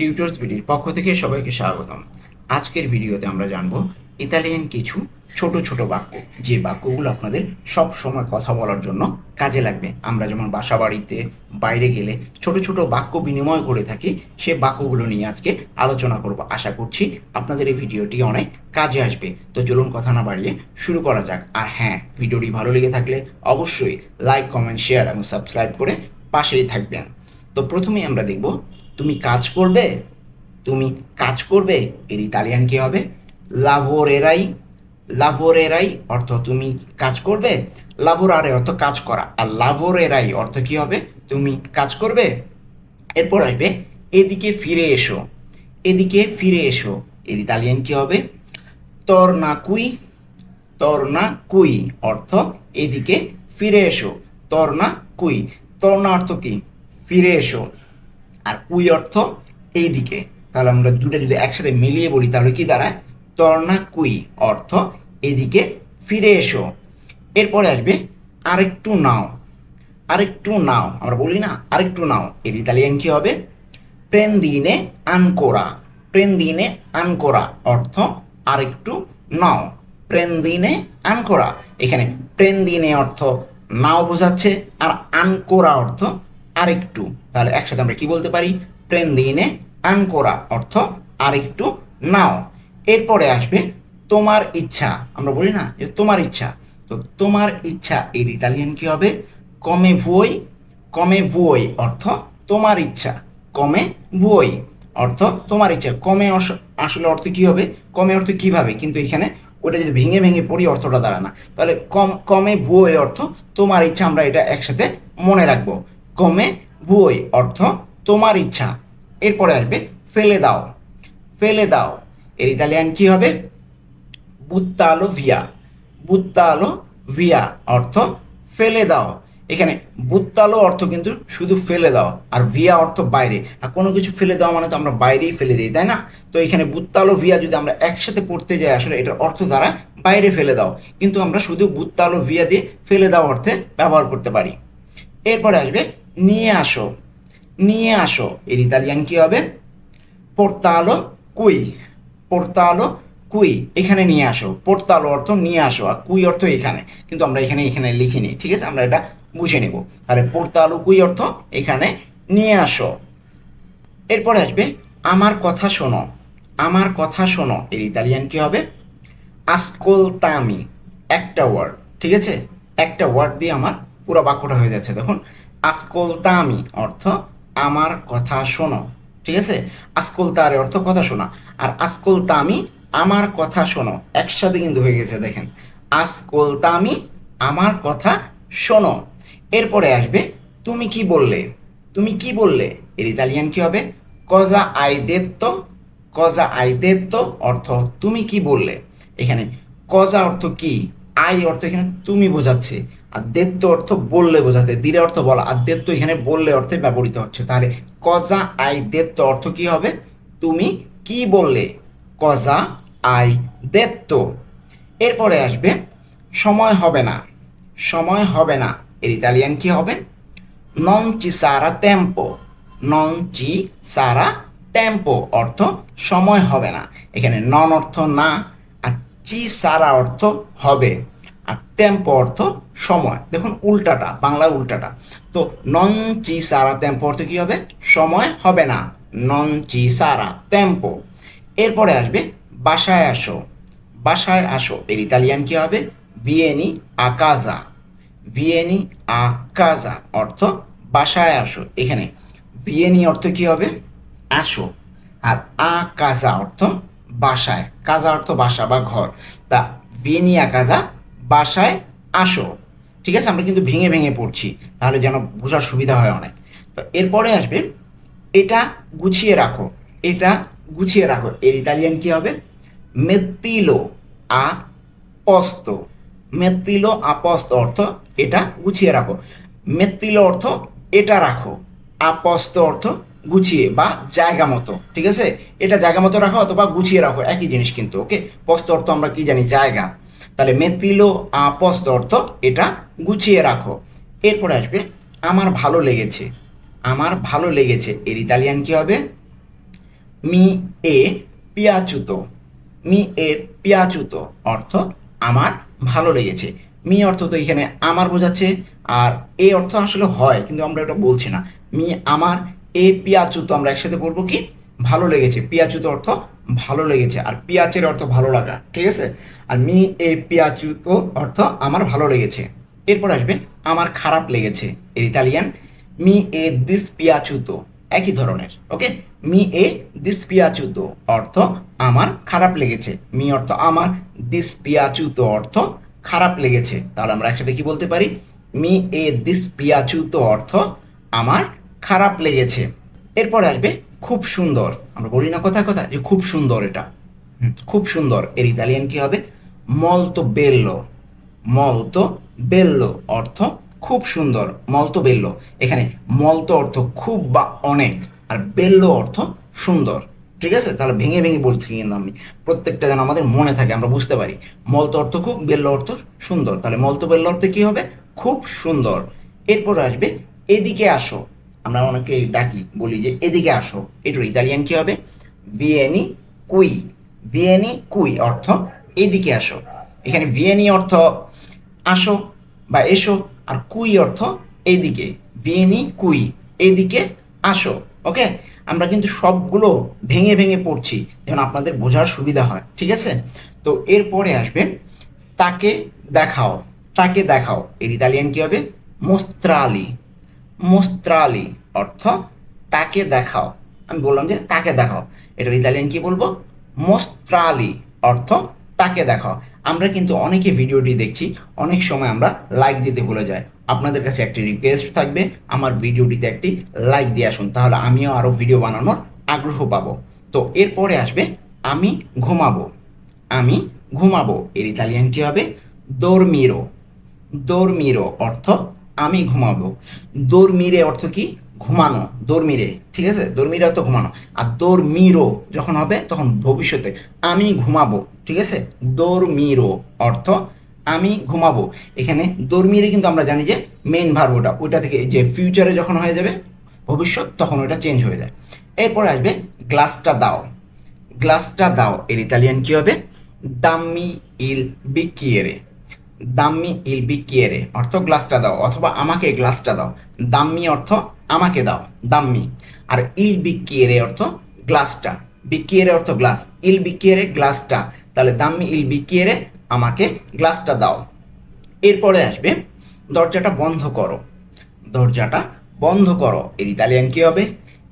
Tutors বিডির পক্ষ থেকে সবাইকে স্বাগতম। আজকের ভিডিওতে আমরা জানব ইতালিয়ান কিছু ছোট ছোট বাক্য, যে বাক্যগুলো আপনাদের সব সময় কথা বলার জন্য কাজে লাগবে। আমরা যেমন বাসা বাড়িতে, বাইরে গেলে ছোট ছোট বাক্য বিনিময় করে থাকি, সে বাক্যগুলো নিয়ে আজকে আলোচনা করব। আশা করছি আপনাদের এই ভিডিওটি অনেক কাজে আসবে। তো চলুন কথা না বাড়িয়ে শুরু করা যাক। আর হ্যাঁ ভিডিওটি ভালো লেগে থাকলে অবশ্যই লাইক কমেন্ট শেয়ার এবং সাবস্ক্রাইব করে পাশেই থাকবেন। তো প্রথমেই আমরা দেখব তুমি কাজ করবে, তুমি কাজ করবে, এর ইতালিয়ান কি হবে? লাভোরেরাই লাভোরেরাই অর্থ তুমি কাজ করবে লাভোরারে অর্থ কাজ করা, আর লাভোরেরাই অর্থ কি হবে? তুমি কাজ করবে। এরপর আসবে, এদিকে ফিরে এসো, এদিকে ফিরে এসো, এর ইতালিয়ান কি হবে? তর্না কুই তর্না কুই অর্থ এদিকে ফিরে এসো তর্না কুই তর্না অর্থ কি? ফিরে এসো। আর উই অর্থ এইদিকে। তাহলে আমরা দুটো যদি একসাথে মিলিয়ে বলি, তাহলে কি দাঁড়ায়? তর্না কুই অর্থ এদিকে ফিরে এসো। এরপরে আসবে আরেকটু নাও। আরেকটু নাও। আমরা বলি না, আরেকটু নাও। এর ইতালিয়ান কি হবে? প্রেন্দিনে আনকোরা। প্রেন্দিনে আনকোরা অর্থ আরেকটু নাও। প্রেন্দিনে আনকোরা। এখানে প্রেন্দিনে অর্থ নাও বোঝাচ্ছে, আর আনকোরা অর্থ আরেকটু। তাহলে একসাথে আমরা কি বলতে পারি? প্রেন্দিনে আনকোরা অর্থ আরেকটু নাও। এরপরে আসবে তোমার ইচ্ছা। আমরা বলি না যে তোমার ইচ্ছা। তো তোমার ইচ্ছা এর ইতালিয়ান কি হবে? কমে ভুই কমে ভুই অর্থ তোমার ইচ্ছা। কমে ভুই অর্থ তোমার ইচ্ছা। কমে আসলে অর্থ কি হবে? কমে অর্থ কীভাবে? কিন্তু এখানে ওটা যদি ভেঙে ভেঙে পড়ি, অর্থটা দাঁড়ায় না। তাহলে কম, কমে ভুই অর্থ তোমার ইচ্ছা। আমরা এটা একসাথে মনে রাখব। কমে ভুই অর্থ তোমার ইচ্ছা। এরপরে আসবে ফেলে দাও। ফেলে দাও। এর ইতালিয়ান কি হবে? বুত্তালো ভিয়া। বুত্তালো ভিয়া অর্থ ফেলে দাও। এখানে বুত্তালো অর্থ কিন্তু শুধু ফেলে দাও আর ভিয়া অর্থ বাইরে। আর কোনো কিছু ফেলে দেওয়া মানে তো আমরা বাইরেই ফেলে দিই, তাই না? তো এখানে বুত্তালো ভিয়া যদি আমরা একসাথে পড়তে যাই, আসলে এটার অর্থ দ্বারা বাইরে ফেলে দাও। কিন্তু আমরা শুধু বুত্তালো ভিয়া দিয়ে ফেলে দাও অর্থে ব্যবহার করতে পারি। এরপরে আসবে নিয়ে আসো নিয়ে আসো। এর ইতালিয়ান কি হবে? পোর্তালো কুই পোর্তালো কুই এখানে নিয়ে আসো। পোর্তালো অর্থ নিয়ে আসো, আর কুই অর্থ এখানে। কিন্তু আমরা এখানে এখানে লিখিনি, ঠিক আছে? আমরা এটা বুঝে নেব। তাহলে পোর্তালো কুই অর্থ এখানে নিয়ে আসো। এরপরে আসবে, আমার কথা শোনো, আমার কথা শোনো। এর ইতালিয়ান কি হবে? আসকোলতামি একটা ওয়ার্ড ঠিক আছে? একটা ওয়ার্ড দিয়ে আমার পুরো বাক্যটা হয়ে যাচ্ছে। দেখুন আসকোলতামি, অর্থ আমার কথা শোনো। ঠিক আছে? আসকোলতারে অর্থ কথা শোনা। আর আসকোলতামি, আমার কথা শোনো। একসাথে কিন্তু হয়ে গেছে, দেখেন। আসকোলতামি, আমার কথা শোনো। এরপরে আসবে, তুমি কি বললে? তুমি কি বললে? এর ইতালিয়ান কি হবে? কজা আই দেত্ত? কজা আই দেত্ত? অর্থ, তুমি কি বললে? এখানে কজা অর্থ কি? আই অর্থ এখানে তুমি বোঝাচ্ছে। দেত্ত অর্থ বললে বোঝাচ্ছে দিরে অর্থ বলা। দেত্ত এখানে বললে অর্থে ব্যবহৃত হচ্ছে। তাহলে কজা আই দেত্ত অর্থ কি হবে? তুমি কি বললে? কজা আই দেত্ত। এরপরে আসবে, সময় হবে না। সময় হবে না। এর ইতালিয়ান কি হবে? নন চি সারা টেম্পো নন চি সারা টেম্পো অর্থ সময় হবে না। এখানে নন অর্থ না, আর চি সারা অর্থ হবে। আর টেম্পো অর্থ সময়। দেখুন, উল্টাটা, বাংলা উল্টাটা। তো নন চি সারা টেম্পো অর্থ কি হবে? সময় হবে না। নন চি সারা টেম্পো। এরপরে আসবে, বাসায় আসো। বাসায় আসো। এর ইতালিয়ান কি হবে? ভিয়েনি আকাজা ভিয়েনি আ কাজা অর্থ বাসায় আসো। এখানে ভিয়েনি অর্থ কি হবে? আসো। আর আ কাজা অর্থ বাসায়। কাজা অর্থ বাসা বা ঘর। তা ভিয়েনি আকাজা বাসায় আসো। ঠিক আছে, আমরা কিন্তু ভেঙে ভেঙে পড়ছি, তাহলে যেন বোঝার সুবিধা হয় অনেক। তো এরপরে আসবে, এটা গুছিয়ে রাখো, এটা গুছিয়ে রাখো। এর ইতালিয়ান কি হবে? মেত্তিলো আ পস্ত মেত্তিলো আপস্ত অর্থ এটা গুছিয়ে রাখো। মেত্তিলো অর্থ এটা রাখো, আপস্ত অর্থ গুছিয়ে বা জায়গা মতো, ঠিক আছে? এটা জায়গা মতো রাখো অথবা গুছিয়ে রাখো, একই জিনিস কিন্তু, ওকে? পস্ত অর্থ আমরা কি জানি? জায়গা। তাহলে মেত্তিলো আপস্ত অর্থ এটা গুছিয়ে রাখো। এরপরে আসবে, আমার ভালো লেগেছে। আমার ভালো লেগেছে। এর ইতালিয়ান কি হবে? Me a পিয়াচুতো। মি এ পিয়াচুতো অর্থ আমার ভালো লেগেছে। মি অর্থ তো এখানে আমার বোঝাচ্ছে, আর এ অর্থ আসলে হয়, কিন্তু আমরা এটা বলছি না। মি আমার, এ পিয়াচুতো, আমরা একসাথে বলব কি? ভালো লেগেছে। পিয়াচুতো অর্থ ভালো লেগেছে। আর পিয়াচের অর্থ ভালো লাগা, ঠিক আছে? আর মি, এ পিয়াচুতো অর্থ আমার ভালো লেগেছে। এরপর আসবে, আমার খারাপ লেগেছে, এর ইতালিয়ান, মি, এ, দিস পিয়াচুতো একই ধরনের, ওকে? মি, এ, দিস পিয়াচুতো অর্থ আমার খারাপ লেগেছে। মি অর্থ আমার, দিস পিয়াচুতো অর্থ খারাপ লেগেছে। তাহলে আমরা একসাথে কি বলতে পারি? মি, এ, দিস পিয়াচুতো অর্থ আমার খারাপ লেগেছে। এরপরে আসবে খুব সুন্দর। আমরা বলি না কথা কথা যে খুব সুন্দর এটা। খুব সুন্দর। এর ইতালিয়ান কি হবে? মলতো বেল্লো মলতো বেল্লো অর্থ খুব সুন্দর। মলতো বেল্লো এখানে মলতো অর্থ খুব বা অনেক আর বেল্লো অর্থ সুন্দর। ঠিক আছে? তাহলে ভেঙে ভেঙে বলছি কিন্তু আমি। প্রত্যেকটা যেন আমাদের মনে থাকে আমরা বুঝতে পারি। মলতো অর্থ খুব বেল্লো অর্থ সুন্দর। তাহলে মলতো বেল্লো অর্থে কি হবে? খুব সুন্দর। এরপর আসবে এদিকে আসো। আমরা অনেকে ডাকি, বলি যে, এদিকে আসো, এটার ইতালিয়ান কি হবে? ভিয়েনি কুই। ভিয়েনি কুই অর্থ, এদিকে আসো। এখানে ভিয়েনি অর্থ, আসো বা এসো। আর কুই অর্থ এইদিকে ভিয়েনি কুই এইদিকে আসো। ওকে? আমরা কিন্তু সবগুলো ভেঙে ভেঙে পড়ছি, যেন আপনাদের বোঝার সুবিধা হয়, ঠিক আছে? তো এরপরে আসবে তাকে দেখাও তাকে দেখাও। এর ইতালিয়ান কি হবে? মোস্ত্রালি। মোস্ত্রালি অর্থ তাকে দেখাও। আমি বললাম যে তাকে দেখাও। এটা ইতালিয়ান কি বলব? মোস্ত্রালি অর্থ তাকে দেখাও। আমরা কিন্তু অনেকে ভিডিওটি দেখছি, অনেক সময় আমরা লাইক দিতে ভুলে যাই। আপনাদের কাছে একটি রিকোয়েস্ট থাকবে, আমার ভিডিওটিতে একটি লাইক দিয়ে আসুন, তাহলে আমিও আরও ভিডিও বানানোর আগ্রহ পাবো। তো এরপরে আসবে, আমি ঘুমাবো। আমি ঘুমাবো। এর ইতালিয়ান কি হবে? দোরমিরো দোরমিরো অর্থ আমি ঘুমাবো। দোরমিরে অর্থ কি? ঘুমানো। দোরমিরে, ঠিক আছে? দোরমিরে অর্থ ঘুমানো। আর দোরমিরো যখন হবে, তখন ভবিষ্যতে আমি ঘুমাবো, ঠিক আছে? দোরমিরো অর্থ আমি ঘুমাবো। এখানে দোরমিরে কিন্তু আমরা জানি যে মেন ভার্ব ওটা ওইটা থেকে যে ফিউচারে যখন হয়ে যাবে, ভবিষ্যৎ, তখন ওইটা চেঞ্জ হয়ে যায়। এরপরে আসবে গ্লাসটা দাও। গ্লাসটা দাও। এর ইতালিয়ান কি হবে? দাম্মি ইল বিকিয়েরে দাম্মি ইল বিকিয়েরে অর্থ গ্লাসটা দাও, অথবা আমাকে গ্লাসটা দাও। দাম্মি অর্থ আমাকে দাও, দাম্মি। আর ইল বিকিয়েরে অর্থ গ্লাসটা। বিকিয়েরে অর্থ গ্লাস ইল বিকিয়েরে গ্লাসটা। তাহলে দাম্মি ইল বিকিয়েরে আমাকে গ্লাসটা দাও। এরপরে আসবে, দরজাটা বন্ধ করো। দরজাটা বন্ধ করো। এর ইতালিয়ান কি হবে?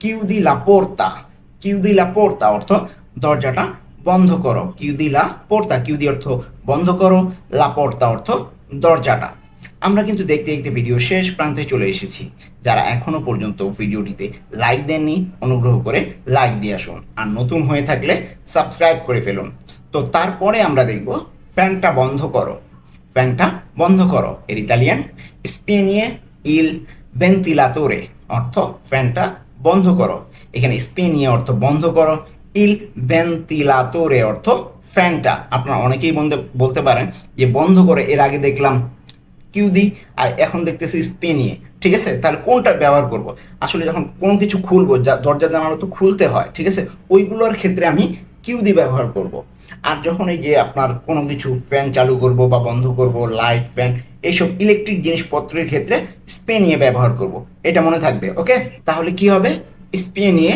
কিউদি লা পোর্তা। কিউদি লা পোর্তা অর্থ দরজাটা বন্ধ করো। কিউদি লা পোর্তা কিউদি অর্থ বন্ধ করো। লা পোর্তা অর্থ দরজাটা। আমরা কিন্তু দেখতে দেখতে ভিডিও শেষ প্রান্তে চলে এসেছি। যারা এখনও পর্যন্ত ভিডিওটিতে লাইক দেননি, অনুগ্রহ করে লাইক দিয়ে আসুন। আর নতুন হয়ে থাকলে সাবস্ক্রাইব করে ফেলুন। তো তারপরে আমরা দেখব ফ্যানটা বন্ধ করো। ফ্যানটা বন্ধ করো। এর ইতালিয়ান স্পেনিয়ে ইল ভেন্টিলাতোরে অর্থ ফ্যানটা বন্ধ করো। এখানে স্পেনিয়ে অর্থ বন্ধ করো। ইল ভেন্টিলাতোরে অর্থ ফ্যানটা। আপনারা অনেকেই বলতে বলতে পারেন যে বন্ধ করে এর আগে দেখলাম কিউদি আর এখন দেখতেছি স্পেনিয়ে ঠিক আছে? তাহলে কোনটা ব্যবহার করব? আসলে যখন কোনো কিছু খুলবো, যা দরজা জানালা তো খুলতে হয়, ঠিক আছে? ওইগুলোর ক্ষেত্রে আমি কিউদি ব্যবহার করব। আর যখন এই যে আপনার কোনো কিছু ফ্যান চালু করব বা বন্ধ করব, লাইট ফ্যান, এইসব ইলেকট্রিক জিনিসপত্রের ক্ষেত্রে স্পেনিয়ে ব্যবহার করব। এটা মনে থাকবে, ওকে? তাহলে কি হবে? স্পেনিয়ে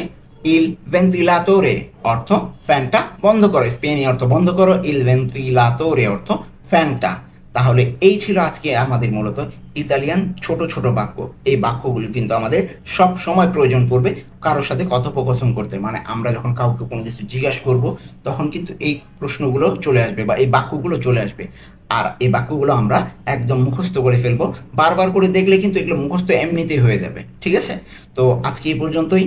ইল ভেন্টিলাতোরে অর্থ ফ্যানটা বন্ধ করো, স্পেনি অর্থ বন্ধ করো ইল ভেন্টিলাতোরে অর্থ ফ্যানটা তাহলে এই ছিল আজকে আমাদের মূলত ইতালিয়ান ছোট ছোট বাক্য। এই বাক্যগুলো কিন্তু আমাদের সব সময় প্রয়োজন পড়বে কারোর সাথে কথোপকথন করতে। মানে আমরা যখন কাউকে কোনো কিছু জিজ্ঞাসা করব, তখন কিন্তু এই প্রশ্নগুলো চলে আসবে বা এই বাক্যগুলো চলে আসবে। আর এই বাক্যগুলো আমরা একদম মুখস্থ করে ফেলব। বারবার করে দেখলে কিন্তু এগুলো মুখস্থ এমনিতেই হয়ে যাবে। ঠিক আছে? তো আজকে এই পর্যন্তই।